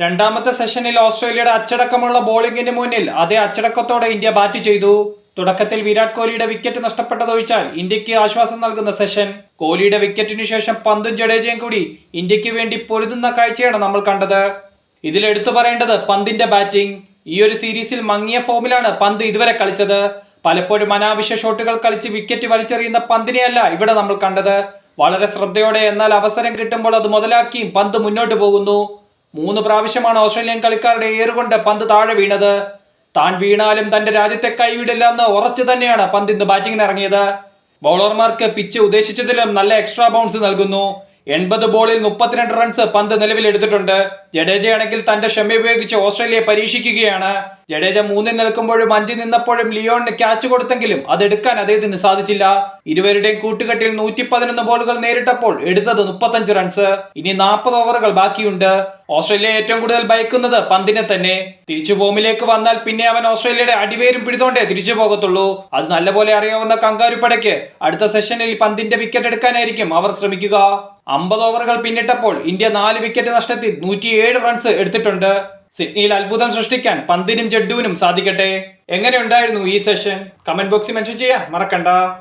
രണ്ടാമത്തെ സെഷനിൽ ഓസ്ട്രേലിയയുടെ അച്ചടക്കമുള്ള ബോളിംഗിന് മുന്നിൽ അതേ അച്ചടക്കത്തോടെ ഇന്ത്യ ബാറ്റ് ചെയ്തു. തുടക്കത്തിൽ വിരാട് കോഹ്ലിയുടെ വിക്കറ്റ് നഷ്ടപ്പെട്ടതൊഴിച്ചാൽ ഇന്ത്യയ്ക്ക് ആശ്വാസം നൽകുന്ന സെഷൻ. കോഹ്ലിയുടെ വിക്കറ്റിനു ശേഷം പന്തും ജഡേജയും കൂടി ഇന്ത്യയ്ക്ക് വേണ്ടി പൊരുതുന്ന കാഴ്ചയാണ് നമ്മൾ കണ്ടത്. ഇതിൽ എടുത്തു പറയേണ്ടത് പന്തിന്റെ ബാറ്റിംഗ് ഈ ഒരു സീരീസിൽ മങ്ങിയ ഫോമിലാണ് പന്ത് ഇതുവരെ കളിച്ചത്. പലപ്പോഴും അനാവശ്യ ഷോട്ടുകൾ കളിച്ച് വിക്കറ്റ് വലിച്ചെറിയുന്ന പന്തിനെയല്ല ഇവിടെ നമ്മൾ കണ്ടത്. വളരെ ശ്രദ്ധയോടെ എന്നാൽ അവസരം കിട്ടുമ്പോൾ അത് മുതലാക്കിയും പന്ത് മുന്നോട്ട് പോകുന്നു. മൂന്ന് പ്രാവശ്യമാണ് ഓസ്ട്രേലിയൻ കളിക്കാരുടെ ഏറുകൊണ്ട് പന്ത് താഴെ വീണത്. താൻ വീണാലും തന്റെ രാജ്യത്തെ കൈവിടില്ല എന്ന് ഉറച്ചു തന്നെയാണ് പന്ത് ഇന്ന് ബാറ്റിംഗിന് ഇറങ്ങിയത്. ബൗളർമാർക്ക് പിച്ച് ഉദ്ദേശിച്ചതിലും നല്ല എക്സ്ട്രാ ബൗൺസ് നൽകുന്നു. എൺപത് ബോളിൽ മുപ്പത്തിരണ്ട് റൺസ് പന്ത് നിലവിലെടുത്തിട്ടുണ്ട് ജഡേജയാണെങ്കിൽ തന്റെ ക്ഷമ ഉപയോഗിച്ച് ഓസ്ട്രേലിയയെ പരീക്ഷിക്കുകയാണ്. ജഡേജ മൂന്നിൽ നിൽക്കുമ്പോഴും അഞ്ചിൽ നിന്നപ്പോഴും ലിയോണിന് ക്യാച്ച് കൊടുത്തെങ്കിലും അത് എടുക്കാൻ അദ്ദേഹത്തിന് സാധിച്ചില്ല. ഇരുവരുടെയും കൂട്ടുകെട്ടിൽ നൂറ്റി പതിനൊന്ന് ബോളുകൾ നേരിട്ടപ്പോൾ എടുത്തത് മുപ്പത്തഞ്ച് റൺസ്. ഇനി നാൽപ്പത് ഓവറുകൾ ബാക്കിയുണ്ട്. ഓസ്ട്രേലിയ ഏറ്റവും കൂടുതൽ ഭയക്കുന്നത് പന്തിനെ തന്നെ. തിരിച്ചു ഫോമിലേക്ക് വന്നാൽ പിന്നെ അവൻ ഓസ്ട്രേലിയയുടെ അടിവേരും പിടിതോണ്ടേ തിരിച്ചു പോകത്തുള്ളൂ. അത് നല്ലപോലെ അറിയാവുന്ന കങ്കാരുപ്പടയ്ക്ക് അടുത്ത സെഷനിൽ പന്തിന്റെ വിക്കറ്റ് എടുക്കാനായിരിക്കും അവർ ശ്രമിക്കുക. അമ്പത് ഓവറുകൾ പിന്നിട്ടപ്പോൾ ഇന്ത്യ നാല് വിക്കറ്റ് നഷ്ടത്തിൽ നൂറ്റിയേഴ് റൺസ് എടുത്തിട്ടുണ്ട്. സിഡ്നിയിൽ അത്ഭുതം സൃഷ്ടിക്കാൻ പന്തിനും ജഡ്ഡുവിനും സാധിക്കട്ടെ. എങ്ങനെയുണ്ടായിരുന്നു ഈ സെഷൻ? കമന്റ് ബോക്സിൽ മെൻഷൻ ചെയ്യാൻ മറക്കണ്ട.